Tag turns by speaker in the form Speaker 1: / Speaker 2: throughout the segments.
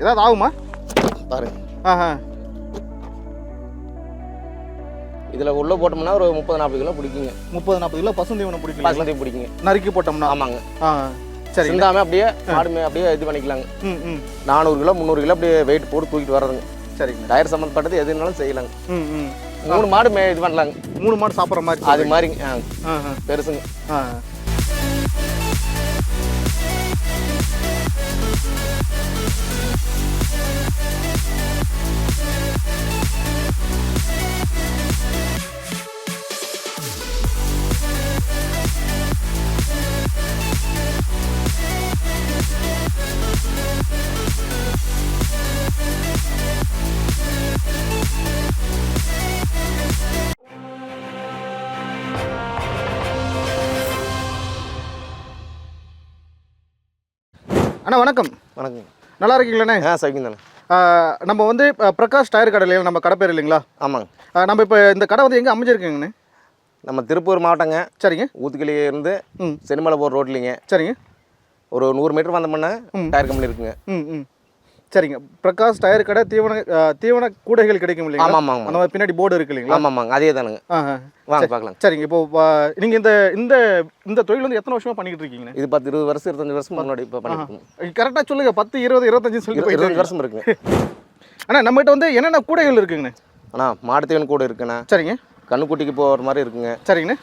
Speaker 1: ஏதாவது ஆகுமா?
Speaker 2: பாருங்க
Speaker 1: ஆஹா
Speaker 2: இதில் உள்ளே போட்டோம்னா ஒரு முப்பது நாற்பது கிலோ பிடிக்குங்க.
Speaker 1: முப்பது நாற்பது கிலோ பசுந்தீவனம் பிடிக்கலாம்
Speaker 2: பசங்கத்தையும் பிடிக்குங்க.
Speaker 1: நறுக்கி போட்டோம்னா?
Speaker 2: ஆமாங்க.
Speaker 1: ஆ சரி
Speaker 2: சிந்தாமல் அப்படியே மாடுமே அப்படியே இது பண்ணிக்கலாங்க.
Speaker 1: ம் ம்.
Speaker 2: நானூறு கிலோ முந்நூறு கிலோ அப்படியே வெயிட் போட்டு தூக்கிட்டு வர்றதுங்க.
Speaker 1: சரிங்க.
Speaker 2: டயர் சம்மந்தப்பட்டது எதுனாலும் செய்யலாங்க.
Speaker 1: ம் ம்.
Speaker 2: மூணு மாடு மே இது பண்ணலாங்க.
Speaker 1: மூணு மாடு சாப்பிட்ற மாதிரி
Speaker 2: அது மாதிரிங்க. ஆ, பெருசுங்க.
Speaker 1: ஆ. அண்ணா வணக்கம்.
Speaker 2: வணக்கங்க
Speaker 1: நல்லா இருக்கீங்களாண்ணே?
Speaker 2: ஆ சைக்கிங் தானே
Speaker 1: நம்ம வந்து பிரகாஷ் டயர் கடை இல்லையா நம்ம கடை பேர் இல்லைங்களா?
Speaker 2: ஆமாங்க.
Speaker 1: நம்ம இப்போ இந்த கடை வந்து எங்கே அமைஞ்சிருக்குங்கண்ணே?
Speaker 2: நம்ம திருப்பூர் மாவட்டங்க.
Speaker 1: சரிங்க.
Speaker 2: ஊத்துக்கிளியே இருந்து
Speaker 1: ம்.
Speaker 2: சென்னிமலை போகிற ரோட்லிங்க.
Speaker 1: சரிங்க.
Speaker 2: ஒரு நூறு மீட்டர் வந்தோம்னா டயர் கம்பெனி இருக்குங்க.
Speaker 1: ம் ம். சரிங்க. பிரகாஷ் டயர் கடை தீவன தீவன கூடைகள் கிடைக்கும் இல்லைங்களா?
Speaker 2: ஆமாம் ஆமாம்
Speaker 1: அந்த மாதிரி பின்னாடி போர்டு இருக்கு இல்லைங்களா?
Speaker 2: ஆமாம் ஆமாங்க அதே தானுங்க. வாங்க பார்க்கலாம்.
Speaker 1: சரிங்க. இப்போ நீங்கள் இந்த இந்த இந்த தொழில் வந்து எத்தனை வருஷமா பண்ணிக்கிட்டு இருக்கீங்கண்ணே?
Speaker 2: இது பத்து இருபது வருஷம் இருபத்தஞ்சு வருஷம் முன்னாடி இப்போ பண்ணிருக்கோங்க
Speaker 1: கரெக்டாக சொல்லுங்க. பத்து இருபது இருபத்தஞ்சு சொல்லி
Speaker 2: இருபது வருஷம் இருக்குங்க.
Speaker 1: அண்ணா நம்மகிட்ட வந்து என்னென்ன கூடைகள் இருக்குங்கண்ணே?
Speaker 2: அண்ணா மாடு தீவன கூட இருக்குண்ணா.
Speaker 1: சரிங்க.
Speaker 2: கண்ணுக்குட்டிக்கு போகிற மாதிரி இருக்குங்க.
Speaker 1: சரிங்கண்ணே.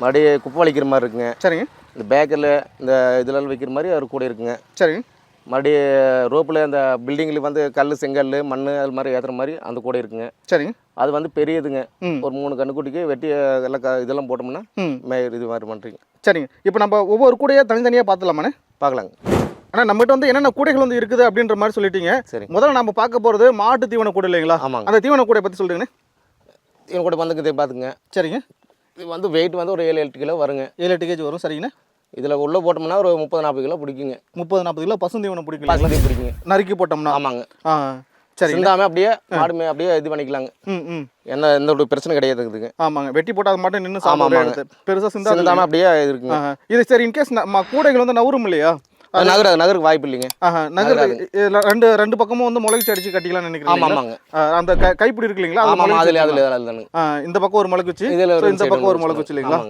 Speaker 2: மறுபடியும் குப்பை வலிக்கிற மாதிரி இருக்குங்க.
Speaker 1: சரிங்க.
Speaker 2: இந்த பேக்கரில் இந்த இதெல்லாம் வைக்கிற மாதிரி ஒரு கூட இருக்குங்க.
Speaker 1: சரிங்க.
Speaker 2: மறுபடியும் ரோப்பில் அந்த பில்டிங்கில் வந்து கல் செங்கல் மண் அது மாதிரி ஏற்றுற மாதிரி அந்த கூட இருக்குங்க.
Speaker 1: சரிங்க
Speaker 2: அது வந்து பெரியதுங்க. ஒரு மூணு கண்ணுக்குட்டிக்கு வெட்டி எல்லாம் க- இதெல்லாம் போட்டோம்னா இது மாதிரி பண்ணுறீங்க
Speaker 1: சரிங்க. இப்போ நம்ம ஒவ்வொரு கூடையாக தனித்தனியாக பார்த்துலாமாண்ணே
Speaker 2: பார்க்கலாங்க.
Speaker 1: அண்ணா நம்மகிட்ட வந்து என்னென்ன கூடைகள் வந்து இருக்குது அப்படின்ற மாதிரி சொல்லிட்டீங்க.
Speaker 2: சரிங்க
Speaker 1: முதல்ல நம்ம பார்க்க போகிறது மாட்டு தீவன கூடை இல்லைங்களா?
Speaker 2: ஆமாங்க.
Speaker 1: அந்த தீவன கூடை பற்றி சொல்லுங்கண்ணே.
Speaker 2: இவங்க கூட வந்துங்க பார்த்துங்க
Speaker 1: சரிங்க.
Speaker 2: இது வந்து வெயிட் வந்து ஒரு ஏழு எட்டு கிலோ வருங்க.
Speaker 1: ஏழு எட்டு கேஜி வரும். சரிங்கண்ணே.
Speaker 2: இதில் உள்ளே போட்டோம்னா ஒரு முப்பது நாற்பது கிலோ பிடிக்குங்க.
Speaker 1: முப்பது நாற்பது கிலோ பசுந்தீவனம் பிடிக்கல
Speaker 2: பசங்கத்தையும் பிடிக்குங்க.
Speaker 1: நறுக்கி போட்டோம்னா?
Speaker 2: ஆமாங்க.
Speaker 1: ஆ சரிங்க
Speaker 2: சிந்தாமல் அப்படியே மாடுமே அப்படியே இது பண்ணிக்கலாங்க.
Speaker 1: ம் ம்.
Speaker 2: எந்த ஒரு பிரச்சனை கிடையாது இதுக்கு.
Speaker 1: ஆமாங்க. வெட்டி போட்டால் அது மட்டும் நின்று. எடுத்து பெருசாக சிந்தா
Speaker 2: சிந்தாமல் அப்படியே இருக்குங்க.
Speaker 1: இது சரி இன்கேஸ் கூடைகள் வந்து நவரும் இல்லையா?
Speaker 2: நகர நகருக்கு வாய்ப்பு இல்லைங்க.
Speaker 1: நகர் ரெண்டு ரெண்டு பக்கமும் வந்து முளைச்சி அடிச்சு கட்டிக்கலாம்னு நினைக்கிறேன்
Speaker 2: ஆமாங்க.
Speaker 1: அந்த கைப்பிடி இருக்கு இல்லைங்களா?
Speaker 2: ஆமாம் அதில். அதில்
Speaker 1: இந்த பக்கம் ஒரு முளைக்கு வச்சு இந்த பக்கம் ஒரு முளைக்கு வச்சு இல்லைங்களா?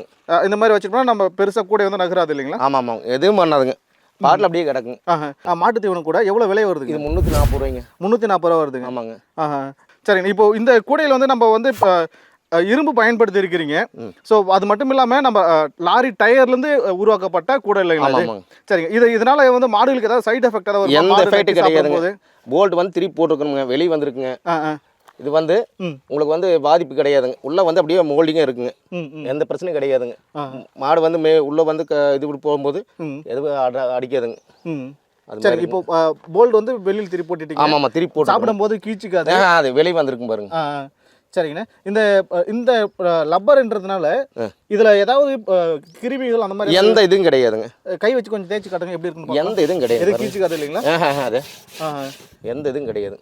Speaker 1: இந்த மாதிரி வச்சுக்கிட்டோம்னா நம்ம பெருசா கூடை வந்து நகராது இல்லைங்களா?
Speaker 2: ஆமாம் ஆமாங்க எதுவும் பண்ணாதுங்க. பாட்டில் அப்படியே கிடக்குங்க.
Speaker 1: மாட்டு தீவனம் கூட எவ்வளவு விலை வருதுங்க?
Speaker 2: இது முந்நூற்றி நாற்பது ரூபாய்ங்க.
Speaker 1: முந்நூற்றி நாற்பது ரூபா வருதுங்க.
Speaker 2: ஆமாங்க.
Speaker 1: ஆஹா சரிங்க. இப்போ இந்த கூடையில் வந்து நம்ம வந்து இப்போ இரும்பு பயன்படுத்தி இருக்கிறீங்க. ஸோ அது மட்டும் இல்லாமல் நம்ம லாரி டயர்லேருந்து உருவாக்கப்பட்ட கூடை இல்லைங்களா சரிங்க. இது இதனால வந்து மாடுகளுக்கு ஏதாவது சைடு எஃபெக்ட் ஏதாவது?
Speaker 2: எந்த எஃபெக்ட்
Speaker 1: சாப்பிடும்போது?
Speaker 2: போல்ட் வந்து திருப்பி போட்டுருக்கணுங்க வெளியே வந்திருக்குங்க. இது வந்து. உங்களுக்கு வந்து பாதிப்பு கிடையாதுங்க. உள்ளே வந்து அப்படியே மோல்டிங்காக இருக்குங்க. எந்த பிரச்சனையும் கிடையாதுங்க. மாடு வந்து மே உள்ளே வந்து இது போகும்போது எதுவும் அட அடிக்காதுங்க.
Speaker 1: சரி இப்போ போல்ட் வந்து வெளியில் திருப்பி போட்டுட்டீங்க.
Speaker 2: ஆமாம் ஆமாம் திருப்பி போட்டு
Speaker 1: சாப்பிடும்போது கீச்சுக்காது.
Speaker 2: அது வெளியே வந்திருக்கும் பாருங்க.
Speaker 1: சரிங்கண்ணே. இந்த இந்த லப்பர்ன்றதுனால இதுல ஏதாவது கிருமிகள் அந்த மாதிரி
Speaker 2: எந்த இதுவும் கிடையாதுங்க.
Speaker 1: கை வச்சு கொஞ்சம் தேய்ச்சி காட்டுங்க எப்படி இருக்குன்னு
Speaker 2: எந்த இதுவும் கிடையாது.
Speaker 1: கீச்சுக்காது இல்லைங்களா?
Speaker 2: ஆஹா, அது.
Speaker 1: ஆ
Speaker 2: எந்த இதுவும் கிடையாது.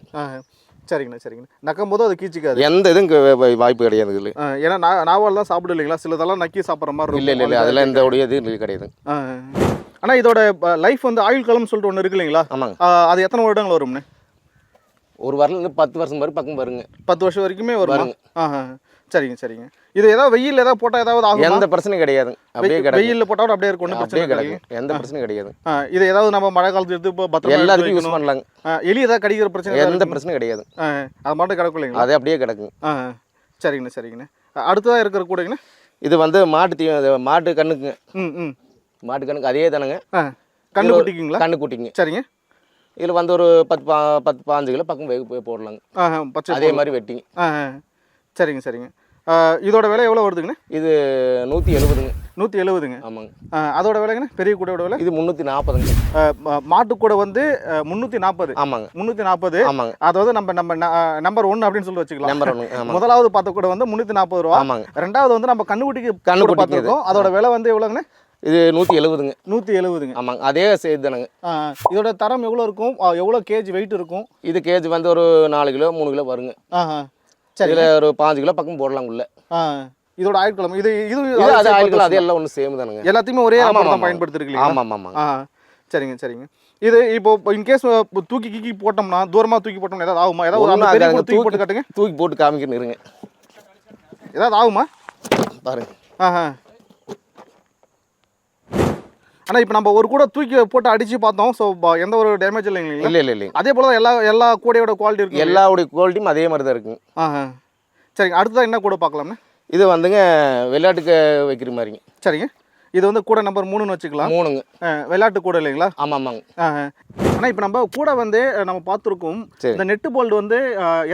Speaker 1: சரிங்கண்ணா சரிங்கண்ணா. நக்கும் போது அது கீச்சிக்காது
Speaker 2: எந்த இதுவும் வாய்ப்பு கிடையாது இதில்.
Speaker 1: ஏன்னா நான் நாவல் தான் சாப்பிடு இல்லைங்களா? சிலதெல்லாம் நக்கி சாப்பிட்ற மாதிரி
Speaker 2: இல்லை இல்லை இல்லை. அதெல்லாம் எந்த உடைய இது கிடையாது.
Speaker 1: ஆனால் இதோட லைஃப் வந்து ஆயுள் காலம்னு சொல்லிட்டு ஒன்று இருக்கு இல்லைங்களா?
Speaker 2: ஆமாங்க.
Speaker 1: அது எத்தனை வருடங்கள் வரும்ண்ணே?
Speaker 2: ஒரு வரல பத்து வருஷம் வரை பக்கம் வருங்க.
Speaker 1: பத்து வருஷம் வரைக்குமே வருமா?
Speaker 2: வருங்க.
Speaker 1: ஆஹா சரிங்க சரிங்க. இது ஏதாவது வெயில் ஏதாவது போட்டால் ஏதாவது ஆகும்?
Speaker 2: எந்த பிரச்சனையும் கிடையாதுங்க அப்படியே கிடக்கும்
Speaker 1: வெயிலில் போட்டால் அப்படியே இருக்கும்
Speaker 2: அப்படியே
Speaker 1: பிரச்சனை கிடையாது
Speaker 2: கிடக்கும் எந்த பிரச்சனையும் கிடையாது.
Speaker 1: இது ஏதாவது நம்ம மழை காலத்துல எடுத்து இப்போ பத்திரமா எடுத்து
Speaker 2: எல்லாத்துக்கும் யூஸ். பண்ணலாங்க.
Speaker 1: எலி ஏதாவது கடிக்கிற பிரச்சனை
Speaker 2: எந்த? பிரச்சனையும் கிடையாது.
Speaker 1: அது மட்டும் கிடக்கும் இல்லைங்களா?
Speaker 2: அது அப்படியே கிடக்குங்க
Speaker 1: ஆ சரிங்கண்ணே சரிங்கண்ணே. ஆ, அடுத்ததா இருக்கிற கூடங்கண்ணே?
Speaker 2: இது வந்து மாட்டு தீ மாட்டு கண்ணுக்குங்க.
Speaker 1: ம் ம்.
Speaker 2: மாட்டு கண்ணுக்கு அதே தானுங்க.
Speaker 1: ஆ. கண்ணு குட்டிக்குங்களா?
Speaker 2: கண்ணு குட்டிங்க
Speaker 1: சரிங்க.
Speaker 2: இதில் வந்து ஒரு பத்து பா பத்து பாஞ்சு கிலோ பக்கம் வேக போடலாங்க.
Speaker 1: பச்சை
Speaker 2: அதே மாதிரி வெட்டிங்க.
Speaker 1: சரிங்க சரிங்க. இதோட விலை எவ்வளோ வருதுங்கண்ணே?
Speaker 2: இது நூற்றி எழுபதுங்க
Speaker 1: நூற்றி எழுபதுங்க
Speaker 2: ஆமாங்க.
Speaker 1: அதோட விலைங்கண்ணே? பெரிய கூடையோட விலை?
Speaker 2: இது முந்நூற்றி நாற்பதுங்க
Speaker 1: மாட்டுக்கூடை வந்து முந்நூற்றி நாற்பது
Speaker 2: ஆமாங்க.
Speaker 1: முந்நூற்றி நாற்பது
Speaker 2: ஆமாங்க.
Speaker 1: அதாவது நம்ம நம்ம நம்பர் ஒன் அப்படின்னு சொல்லி வச்சுக்கலாம்.
Speaker 2: நம்பர் ஒன்று
Speaker 1: முதலாவது பார்த்த கூட வந்து முந்நூற்றி நாற்பது ரூபா.
Speaker 2: ஆமாங்க.
Speaker 1: ரெண்டாவது வந்து நம்ம கண்ணுக்குட்டிக்கு கண்ணுக்குட்டி பார்த்துருக்கோம். அதோட விலை வந்து எவ்வளோங்கண்ணே?
Speaker 2: இது நூற்றி எழுபதுங்க
Speaker 1: நூற்றி எழுபதுங்க
Speaker 2: ஆமாங்க. அதே செய்து தானுங்க.
Speaker 1: இதோட தரம் எவ்வளோ இருக்கும்? எவ்வளோ கேஜி வெயிட் இருக்கும்?
Speaker 2: இது கேஜி வந்து ஒரு நாலு கிலோ மூணு கிலோ வருங்க.
Speaker 1: சரி.
Speaker 2: இதில் ஒரு பாஞ்சு கிலோ பக்கம் போடலாம் உள்ள
Speaker 1: இதோட ஆயுட்காலம். இது இது
Speaker 2: அது கிலோ அது எல்லாம் ஒன்று சேம் தானுங்க.
Speaker 1: எல்லாத்தையுமே ஒரே
Speaker 2: ஆமா,
Speaker 1: ரப்பர் தான்
Speaker 2: ஆமா.
Speaker 1: பயன்படுத்திருக்கீங்களா?
Speaker 2: ஆமாம் ஆமாங்க
Speaker 1: ஆ சரிங்க சரிங்க. இது இப்போ இன்கேஸ் தூக்கி கீக்கி போட்டோம்னா தூரமா தூக்கி போட்டோம்னா ஏதாவது ஆகுமா? ஏதாவது தூக்கி போட்டு காட்டுங்க.
Speaker 2: தூக்கி போட்டு காமிக்கணும் இருங்க.
Speaker 1: ஏதாவது ஆகுமா?
Speaker 2: பாருங்க.
Speaker 1: ஆஹா. ஆனா இப்போ நம்ம ஒரு கூட தூக்கி போட்டு அடிச்சு பார்த்தோம் ஸோ எந்த ஒரு டேமேஜ் இல்லைங்களா?
Speaker 2: இல்லை இல்லை இல்லைங்க.
Speaker 1: அதே போல தான் எல்லா எல்லா கூடையோட குவாலிட்டி இருக்கு
Speaker 2: எல்லாவுடைய குவாலிட்டியும் அதே மாதிரி தான் இருக்குங்க
Speaker 1: ஆஹா சரிங்க அடுத்ததான் என்ன கூட பார்க்கலாம்ண்ணே
Speaker 2: இது வந்துங்க விளையாட்டுக்கு வைக்கிற மாதிரிங்க.
Speaker 1: சரிங்க. இது வந்து கூட நம்பர் மூணுன்னு வச்சுக்கலாம்.
Speaker 2: மூணுங்க.
Speaker 1: விளையாட்டு கூட இல்லைங்களா?
Speaker 2: ஆமாம் ஆமாங்க
Speaker 1: ஆஹா. ஆனா இப்போ நம்ம கூட வந்து நம்ம பார்த்துருக்கோம். இந்த நெட்டு போல்டு வந்து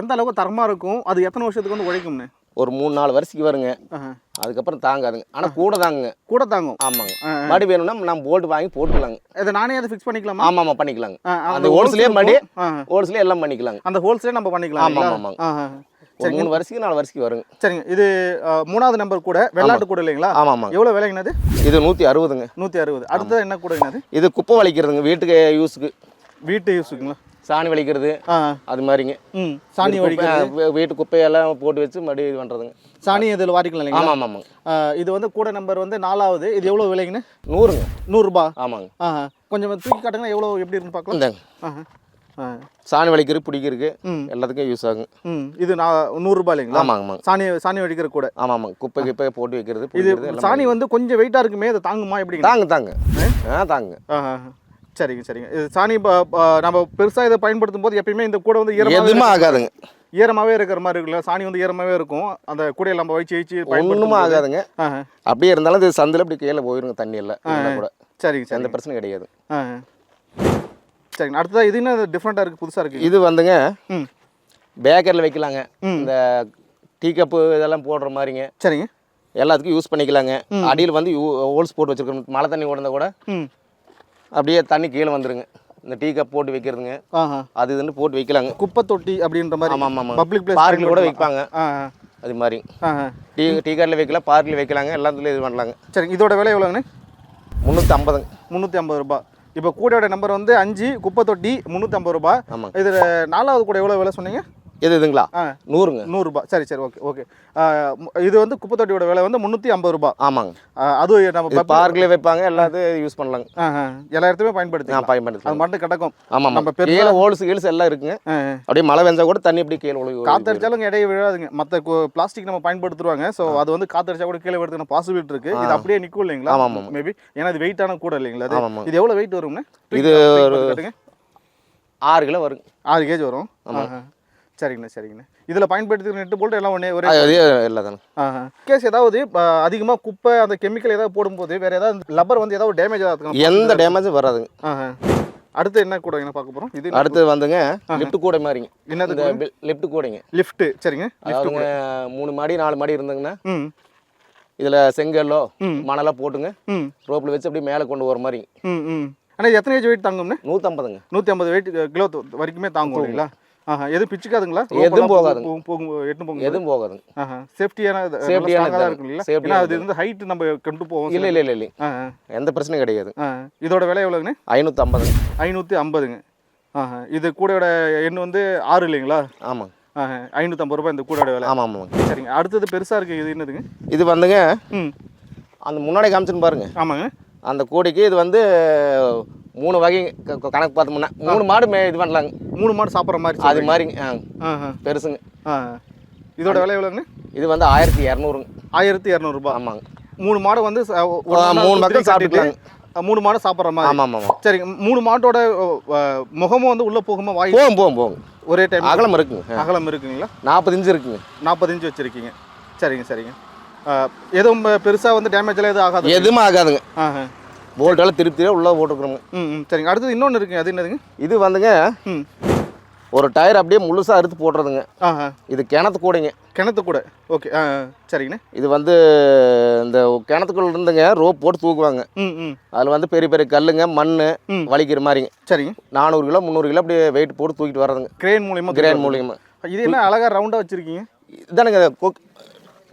Speaker 1: எந்த அளவுக்கு தரமா இருக்கும் அது எத்தனை வருஷத்துக்கு வந்து உழைக்கும்னு?
Speaker 2: ஒரு மூணு நாலு வருஷத்துக்கு வருங்க. அதுக்கப்புறம் தாங்காதுங்க. ஆனால் கூட தாங்குங்க.
Speaker 1: கூட தாங்கும்.
Speaker 2: ஆமாங்க. மடி வேணும்னா நம்ம போல்ட் வாங்கி போட்டுக்கலாங்க.
Speaker 1: இதை நானே அதை ஃபிக்ஸ் பண்ணிக்கலாமா?
Speaker 2: ஆமாம் ஆமாம் பண்ணிக்கலாங்க அந்த ஹோல்ஸ்லேயே மடி. ஹோல்ஸ்லேயே எல்லாம் பண்ணிக்கலாங்க.
Speaker 1: அந்த ஹோல்சேலே நம்ம பண்ணிக்கலாம்
Speaker 2: ஆமாம்? ஆமாங்க. ஒரு மூணு வருஷத்துக்கு நாலு வருஷத்துக்கு வருங்க.
Speaker 1: சரிங்க. இது மூணாவது நம்பர் கூட வெள்ளாட்டு கூட இல்லைங்களா?
Speaker 2: ஆமாம் ஆமாங்க
Speaker 1: எவ்வளோ விலைங்கண்ணது
Speaker 2: இது நூற்றி அறுபதுங்க.
Speaker 1: நூற்றி அறுபது. அடுத்தது என்ன கூடங்கண்ணது
Speaker 2: இது குப்பை வலிக்கிறதுங்க வீட்டுக்கு யூஸுக்கு
Speaker 1: வீட்டு யூஸுக்குங்களா
Speaker 2: சாணி வலிக்கிறது
Speaker 1: ஆ.
Speaker 2: அது மாதிரிங்க.
Speaker 1: ம் சாணி
Speaker 2: வீட்டு
Speaker 1: வடிக்கிறது
Speaker 2: குப்பை- வீ- வீட்டு குப்பையெல்லாம் போட்டு வச்சு மறுபடியும் இது பண்ணுறதுங்க
Speaker 1: சாணி இதில் வாரிக்கலாம் இல்லைங்களா?
Speaker 2: ஆமாம் ஆமாம்
Speaker 1: ஆ, இது வந்து கூட நம்பர் வந்து நாலாவது இது எவ்வளோ விலைங்கண்ணு?
Speaker 2: நூறுங்க.
Speaker 1: நூறுரூபா
Speaker 2: ஆமாங்க.
Speaker 1: ஆஹா கொஞ்சம் தூக்கி காட்டுங்கன்னா எவ்வளோ எப்படி இருக்குன்னு பார்க்கலாம்.
Speaker 2: இந்தாங்க.
Speaker 1: ஆ
Speaker 2: சாணி வலிக்கிறது பிடிக்கிறதுக்கு
Speaker 1: ம்.
Speaker 2: எல்லாத்துக்கும் யூஸ் ஆகுங்க.
Speaker 1: ம் இது நான் நூறுரூபா இல்லைங்களா?
Speaker 2: ஆமாங்க ஆமாங்க.
Speaker 1: சாணி சாணி வடிக்கிற கூட.
Speaker 2: ஆமாம் ஆமாங்க குப்பை கிப்பை போட்டு வைக்கிறது
Speaker 1: இது சாணி வந்து கொஞ்சம் வெயிட்டாக இருக்குமே அது தாங்குமா எப்படிங்க?
Speaker 2: தாங்க தாங்க. ஆ? தாங்க.
Speaker 1: சரிங்க சரிங்க. இது சாணி நம்ம பெருசாக இதை பயன்படுத்தும் போது எப்பயுமே இந்த கூடை வந்து
Speaker 2: எதுவுமே ஆகாதுங்க.
Speaker 1: ஈரமாகவே இருக்கிற மாதிரி இருக்குல்ல? சாணி வந்து ஈரமாகவே இருக்கும். அந்த கூடையை நம்ம வச்சு வச்சு
Speaker 2: ஒன்றுமே ஆகாதுங்க. அப்படியே இருந்தாலும் இது சந்தில் இப்படி கீழே போயிருங்க தண்ணி இருந்தா கூட.
Speaker 1: சரிங்க
Speaker 2: எந்த
Speaker 1: சரிங்க
Speaker 2: பிரச்சனையும் கிடையாது.
Speaker 1: சரிங்க. அடுத்ததாக இது என்ன? டிஃப்ரெண்ட்டாக இருக்குது புதுசாக இருக்குது
Speaker 2: இது வந்துங்க
Speaker 1: ம்.
Speaker 2: பேக்கரியில் வைக்கலாங்க. இந்த டீ கப்பு இதெல்லாம் போடுற மாதிரிங்க.
Speaker 1: சரிங்க.
Speaker 2: எல்லாத்துக்கும் யூஸ் பண்ணிக்கலாங்க. அடியில் வந்து ஹோல்ஸ் போட்டு வச்சிருக்கோம். மழை தண்ணி ஓடுந்தா கூட அப்படியே தண்ணி கீழே வந்துருங்க. இந்த டீ கப் போட்டு வைக்கிறதுங்க. அது இதுன்னு போட்டு வைக்கலாங்க.
Speaker 1: குப்பை தொட்டி அப்படின்ற மாதிரி
Speaker 2: ஆமாம் ஆமாம்
Speaker 1: பப்ளிக் பிளேஸ்
Speaker 2: பார்க்கில் கூட வைப்பாங்க. அது மாதிரி. டீ டீ கார்டில் வைக்கலாம் பார்க்கில் வைக்கலாங்க. எல்லாத்துலேயும் இது பண்ணலாங்க.
Speaker 1: சரிங்க இதோட விலை எவ்வளோங்கண்ணே?
Speaker 2: முந்நூற்றி ஐம்பதுங்க
Speaker 1: முந்நூற்றி ஐம்பது ரூபாய் இப்போ கூடையோட நம்பர் வந்து அஞ்சு குப்பை தொட்டி முந்நூற்றி ஐம்பது ரூபாய்
Speaker 2: ஆமாங்க.
Speaker 1: இதில் நாலாவது கூட எவ்வளோ விலை சொன்னீங்க?
Speaker 2: எது இதுங்களா? நூறுங்க.
Speaker 1: நூறுரூபா சரி சரி ஓகே ஓகே. இது வந்து குப்பை தொட்டியோட விலை வந்து முந்நூற்றி ஐம்பது ரூபாய்
Speaker 2: ஆமாங்க.
Speaker 1: அதுவும் நம்ம
Speaker 2: பார்க்கில் வைப்பாங்க எல்லாத்தையும் யூஸ் பண்ணலாங்க.
Speaker 1: எல்லா இடத்துலையும் பயன்படுத்தி
Speaker 2: நான்
Speaker 1: அது மட்டும் கிடக்கும்.
Speaker 2: ஆமாம்.
Speaker 1: நம்ம
Speaker 2: ஆமாம் கீழே ஹோல்ஸ் கீழ்ஸ் எல்லாம் இருக்குங்க. அப்படியே மழை வெஞ்சா கூட தண்ணி அப்படியே கீழே ஒழுகு
Speaker 1: காத்தடிச்சாலும் இடையே விழாதுங்க. மற்ற பிளாஸ்டிக் நம்ம பயன்படுத்துருவாங்க. ஸோ அது வந்து காத்தடிச்சா கூட கீழே விடுறதுக்கு பாசிபிலிட்டி இருக்கு. இது அப்படியே நிற்கும் இல்லைங்களா?
Speaker 2: ஆமாம், ஆமாம்.
Speaker 1: மேபி ஏன்னா இது வெயிட்டான கூட இல்லைங்களா அது?
Speaker 2: ஆமாம், ஆமாம்.
Speaker 1: இது எவ்வளோ வெயிட் வருங்க
Speaker 2: இது ஒரு- ஆறு கிலோ வருங்க.
Speaker 1: ஆறு கேஜ் வரும். ஆஹா. சரிங்கண்ணா சரிங்கண்ணா. இதில் பயன்படுத்துகிற நெட்டு போல்ட்டு எல்லாம் ஒன்றே ஒரே
Speaker 2: இல்லை தானே
Speaker 1: கேஸ் ஏதாவது அதிகமாக குப்பை அந்த கெமிக்கல் ஏதாவது போடும்போது வேற ஏதாவது லப்பர் வந்து ஏதாவது டேமேஜ் ஆகுது
Speaker 2: எந்த டேமேஜும் வராதுங்க.
Speaker 1: அடுத்து என்ன கூட என்ன பார்க்க போகிறோம் இது
Speaker 2: அடுத்து வந்துங்க லிஃப்ட் கூடை மாதிரிங்க.
Speaker 1: என்னது
Speaker 2: லிஃப்ட் கூடைங்க.
Speaker 1: லிஃப்ட் சரிங்க.
Speaker 2: அதாவதுங்க மூணு மாடி நாலு மாடி இருந்துங்கன்னா இதில் செங்கல்லோ
Speaker 1: ம்.
Speaker 2: மணலோ போட்டுங்க ரோப்பில் வச்சு அப்படியே மேலே கொண்டு வர மாதிரி
Speaker 1: ஆனால் எத்தனை ஏஜ் வெயிட் தாங்கும்னு
Speaker 2: நூற்றம்பதுங்க
Speaker 1: நூற்றி ஐம்பது வெயிட் கிலோ வரைக்குமே தாங்கும். இல்லைங்களா? எதுவும் பிச்சுக்காதுங்களா?
Speaker 2: எதுவும் போகாதுங்க.
Speaker 1: போகும் எட்டு போகும்
Speaker 2: எதுவும்
Speaker 1: ஆஹா சேஃப்டியான
Speaker 2: இது.
Speaker 1: இருக்கும் ஏன்னா அது வந்து ஹைட் நம்ம கொண்டு போவோம்
Speaker 2: இல்லை இல்லை இல்லை இல்லை. எந்த பிரச்சனையும் கிடையாது.
Speaker 1: இதோட விலை எவ்வளோங்கண்ணே
Speaker 2: ஐநூற்றம்பதுங்க
Speaker 1: ஐநூற்றி ஐம்பதுங்க. இது கூடையோட எண் வந்து ஆறு இல்லைங்களா? ஆஹா. ஐநூற்றம்பது ரூபாய் இந்த கூடையோட விலை.
Speaker 2: ஆமாம் ஆமாங்க.
Speaker 1: சரிங்க. அடுத்தது பெருசாக இருக்குது இது என்னதுங்க?
Speaker 2: இது வந்துங்க அந்த முன்னாடி காமிச்சுன்னு பாருங்க
Speaker 1: ஆமாங்க.
Speaker 2: அந்த கோடிக்கு இது வந்து மூணு வகை கணக்கு பார்த்தோம்னா மூணு மாடு மே இது பண்ணலாங்க.
Speaker 1: மூணு மாடு சாப்பிட்ற மாதிரி
Speaker 2: அது மாதிரிங்க. ஆ. பெருசுங்க.
Speaker 1: ஆ. இதோட விலை எவ்வளோங்க?
Speaker 2: இது வந்து ஆயிரத்தி இரநூறுங்க.
Speaker 1: ஆயிரத்தி இரநூறுபா.
Speaker 2: ஆமாங்க.
Speaker 1: மூணு மாடு வந்து
Speaker 2: ஆ, மூணு
Speaker 1: கட்டிட்டு,
Speaker 2: சாப்பிட்டுக்கலாங்க.
Speaker 1: ஆ, மூணு மாடு சாப்பிட்ற மாதிரி.
Speaker 2: ஆமாம் ஆமாம்
Speaker 1: சரிங்க. மூணு மாட்டோட முகமும் வந்து உள்ளே போகுமா வாய்?
Speaker 2: போகும் போகும் போகும்.
Speaker 1: ஒரே டைம்
Speaker 2: அகலம் இருக்குங்க. ஆ.
Speaker 1: அகலம் இருக்குங்களா?
Speaker 2: நாற்பது இன்ச்சு இருக்குங்க.
Speaker 1: நாற்பது இன்ச்சு வச்சுருக்கீங்க. சரிங்க சரிங்க. ஆ, எதுவும் பெருசாக வந்து டேமேஜ் எல்லாம் எதுவும் ஆகாது?
Speaker 2: எதுவுமே ஆகாதுங்க.
Speaker 1: ஆஹா.
Speaker 2: போல்ட்டெல்லாம் திருப்பி திருப்பி உள்ளே போட்டுருக்குறோங்க
Speaker 1: ம் சரிங்க. அடுத்தது இன்னொன்று இருக்குங்க. அது என்னதுங்க?
Speaker 2: இது வந்துங்க ஒரு டயர் அப்படியே முழுசாக அறுத்து போடுறதுங்க இது கிணத்து கூடைங்க.
Speaker 1: கிணத்து கூட. ஓகே சரிங்கண்ணே.
Speaker 2: இது வந்து இந்த கிணத்துக்குள்ள இருந்துங்க ரோப் போட்டு தூக்குவாங்க.
Speaker 1: ம்
Speaker 2: அதில் வந்து பெரிய பெரிய கல்லுங்க மண். வலிக்கிற மாதிரிங்க.
Speaker 1: சரிங்க.
Speaker 2: நானூறு கிலோ முந்நூறு கிலோ அப்படியே வெயிட் போட்டு தூக்கிட்டு வர்றதுங்க.
Speaker 1: கிரேன் மூலியமாக
Speaker 2: கிரேன் மூலியமா.
Speaker 1: இது என்ன அழகாக ரவுண்டாக வச்சுருக்கீங்க?
Speaker 2: இதானுங்க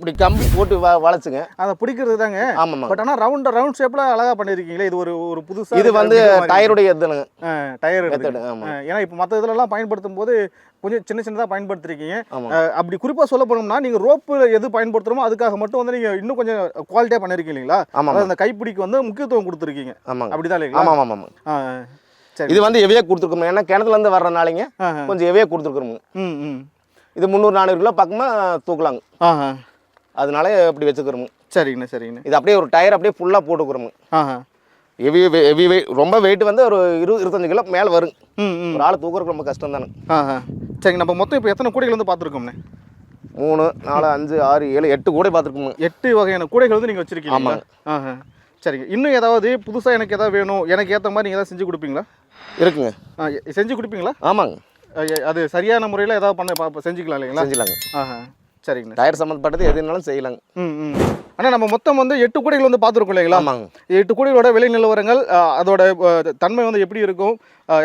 Speaker 2: இப்படி கம்பி போட்டு வ வளைச்சுங்க.
Speaker 1: அதை பிடிக்கிறது தாங்க
Speaker 2: ஆமாம்மா.
Speaker 1: பட் ஆனால் ரவுண்ட் ரவுண்ட் ஷேப்பில் அழகாக பண்ணியிருக்கீங்களே இது ஒரு ஒரு புதுசாக
Speaker 2: இது வந்து டயருடைய இதுனுங்க
Speaker 1: டயர்
Speaker 2: ஆமாம்.
Speaker 1: ஏன்னா இப்போ மற்ற இதுலலாம் பயன்படுத்தும் போது கொஞ்சம் சின்ன சின்னதாக பயன்படுத்திருக்கீங்க.
Speaker 2: ஆமாம்.
Speaker 1: அப்படி குறிப்பாக சொல்ல போனோம்னா நீங்கள் ரோப்பு எது பயன்படுத்துகிறோமோ அதுக்காக மட்டும் வந்து நீங்கள் இன்னும் கொஞ்சம் குவாலிட்டியாக பண்ணியிருக்கீங்க இல்லைங்களா?
Speaker 2: ஆமாம்
Speaker 1: அந்த கைப்பிடிக்கு வந்து முக்கியத்துவம் கொடுத்துருக்கீங்க.
Speaker 2: ஆமாங்க.
Speaker 1: அப்படிதான் இல்லைங்களா?
Speaker 2: ஆமாம் ஆமாம் ஆமாம்.
Speaker 1: சரி.
Speaker 2: இது வந்து எவையாக கொடுத்துருக்கோம் ஏன்னா கிணத்துலேருந்து வர்றனாலைங்க. கொஞ்சம் எவையாக கொடுத்துருக்குறோங்க
Speaker 1: ம் ம்.
Speaker 2: இது முந்நூறு நானூறு கிலோ பக்கமாக தூக்கலாங்க. அதனால இப்படி வச்சுக்கிறோங்க
Speaker 1: சரிங்கண்ணா சரிங்கண்ணா.
Speaker 2: இது அப்படியே ஒரு டயர் அப்படியே ஃபுல்லாக போட்டுக்கிறோங்க
Speaker 1: ஆஹா.
Speaker 2: ஹெவி ஹெவி வெயிட் ரொம்ப வெயிட் வந்து ஒரு இருபது இருபத்தஞ்சு கிலோ மேலே வருங்க
Speaker 1: ம் ம்.
Speaker 2: ஒரு ஆள் தூக்குறதுக்கு ரொம்ப கஷ்டம் தானே.
Speaker 1: ஆஹா. சரிங்க நம்ம மொத்தம் இப்போ எத்தனை கூடைகள் வந்து பார்த்துருக்கோம்ண்ணே?
Speaker 2: மூணு நாலு அஞ்சு ஆறு ஏழு எட்டு கூட பார்த்துருக்கோங்க
Speaker 1: எட்டு வகையான கூடைகள் வந்து நீங்கள் வச்சுருக்கீங்க.
Speaker 2: ஆமாங்க.
Speaker 1: ஆஹா. சரிங்க இன்னும் ஏதாவது புதுசாக எனக்கு ஏதாவது வேணும் எனக்கு ஏற்ற மாதிரி நீங்கள் ஏதாவது செஞ்சு கொடுப்பீங்களா?
Speaker 2: இருக்குங்க.
Speaker 1: ஆ, செஞ்சு கொடுப்பீங்களா?
Speaker 2: ஆமாங்க.
Speaker 1: அது சரியான முறையில் ஏதாவது பண்ண பா- செஞ்சுக்கலாம் இல்லைங்களா?
Speaker 2: செஞ்சிடலாங்க
Speaker 1: ஆஹா. சரிங்கண்ணா.
Speaker 2: டயர் சம்மந்தப்பட்டது எதுனாலும் செய்யலாங்க.
Speaker 1: ஆனால் நம்ம மொத்தம் வந்து எட்டு கூடைகள் வந்து பார்த்துருக்கோம் இல்லைங்களா?
Speaker 2: ஆமாங்க.
Speaker 1: எட்டு கூடைகளோட விலை நிலவரங்கள் அதோட தன்மை வந்து எப்படி இருக்கும்?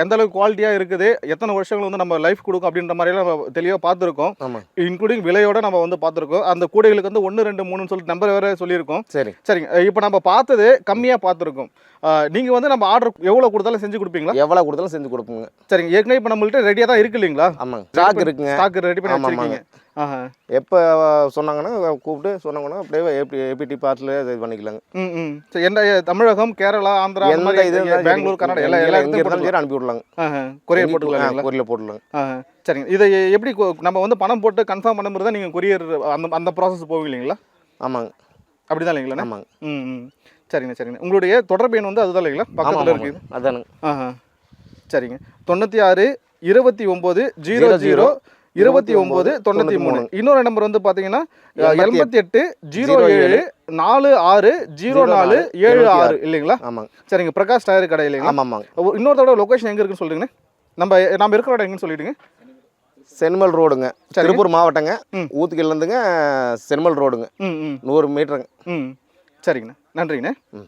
Speaker 1: எந்த அளவுக்கு குவாலிட்டியாக இருக்குது? எத்தனை வருஷங்கள் வந்து நம்ம லைஃப் கொடுக்கும் அப்படின்ற மாதிரியெல்லாம் நம்ம தெளிவாக பார்த்துருக்கோம். இன்க்ளூடிங் விலையோட நம்ம வந்து பார்த்துருக்கோம். அந்த கூடைகளுக்கு வந்து ஒன்று ரெண்டு மூணுன்னு சொல்லிட்டு நம்பர் வேறு சொல்லியிருக்கோம்.
Speaker 2: சரி.
Speaker 1: சரிங்க. இப்போ நம்ம பார்த்தது கம்மியாக பார்த்துருக்கோம். நீங்கள் வந்து நம்ம ஆர்டர் எவ்வளோ கொடுத்தாலும் செஞ்சு கொடுப்பீங்களா?
Speaker 2: எவ்வளோ கொடுத்தாலும் செஞ்சு கொடுப்போங்க.
Speaker 1: சரிங்க. ஏற்கனவே இப்போ நம்மள்ட்ட ரெடியாக தான் இருக்கு இல்லைங்களா?
Speaker 2: ஆமாங்க. ஸ்டாக் இருக்குங்க.
Speaker 1: ஸ்டாக் ரெடி பண்ணி வச்சிருக்கீங்க.
Speaker 2: எப்போ சொன்னாங்கன்னா கூப்பிட்டு சொன்னாங்கன்னா அப்படியே ஏபி ஏபிடி பார்ட்டில் இது பண்ணிக்கலாங்க.
Speaker 1: ம் ம். சரி எந்த தமிழகம் கேரளா ஆந்திரா
Speaker 2: எந்த இது
Speaker 1: பெங்களூர் கர்நாடகா எல்லா
Speaker 2: எங்க-
Speaker 1: எல்லா
Speaker 2: எங்க
Speaker 1: இடத்துலையும்
Speaker 2: இருந்தாலும்
Speaker 1: போட்டுக்கலாம்.
Speaker 2: சரி அனுப்பி விடலாங்க.
Speaker 1: கொரியர் போட்டுக்கலாம்
Speaker 2: கொரியில் போட்டுடலாங்க.
Speaker 1: சரிங்க. இதை எப்படி நம்ம வந்து பணம் போட்டு கன்ஃபார்ம் பண்ணும்போது தான் நீங்கள் கொரியர் அந்த அந்த ப்ராசஸ் போவீங்க இல்லைங்களா?
Speaker 2: ஆமாங்க.
Speaker 1: அப்படி தான் இல்லைங்களா?
Speaker 2: ஆமாங்க.
Speaker 1: ம் ம். சரிங்க சரிங்க. உங்களுடைய தொடர்பு எண் வந்து அதுதான் இல்லைங்களா? பக்கத்தில் இருக்குது.
Speaker 2: அதானுங்க.
Speaker 1: சரிங்க. தொண்ணூற்றி ஆறு இருபத்தி ஒம்பது ஜீரோ. ஜீரோ இருபத்தி ஒம்பது தொண்ணூற்றி மூணு. இன்னொரு நம்பர் வந்து பார்த்தீங்கன்னா எண்பத்தி எட்டு ஜீரோ ஏழு நாலு ஆறு ஜீரோ நாலு ஏழு ஆறு. இல்லைங்களா?
Speaker 2: ஆமாங்க.
Speaker 1: சரிங்க பிரகாஷ் டயர் கடை இல்லைங்களா?
Speaker 2: ஆமாங்க
Speaker 1: இன்னொருத்தோட லொக்கேஷன் எங்கே இருக்குன்னு சொல்லுங்கண்ணே. நம்ம நம்ம இருக்கிற இடம் எங்கன்னு சொல்லிடுங்க.
Speaker 2: சென்மல் ரோடுங்க. திருப்பூர் மாவட்டங்க. ஊத்துக்கிலேருந்துங்க சென்மல் ரோடுங்க. நூறு மீட்டருங்க.
Speaker 1: ம். சரிங்கண்ணா. நன்றிங்கண்ணே.
Speaker 2: ம்.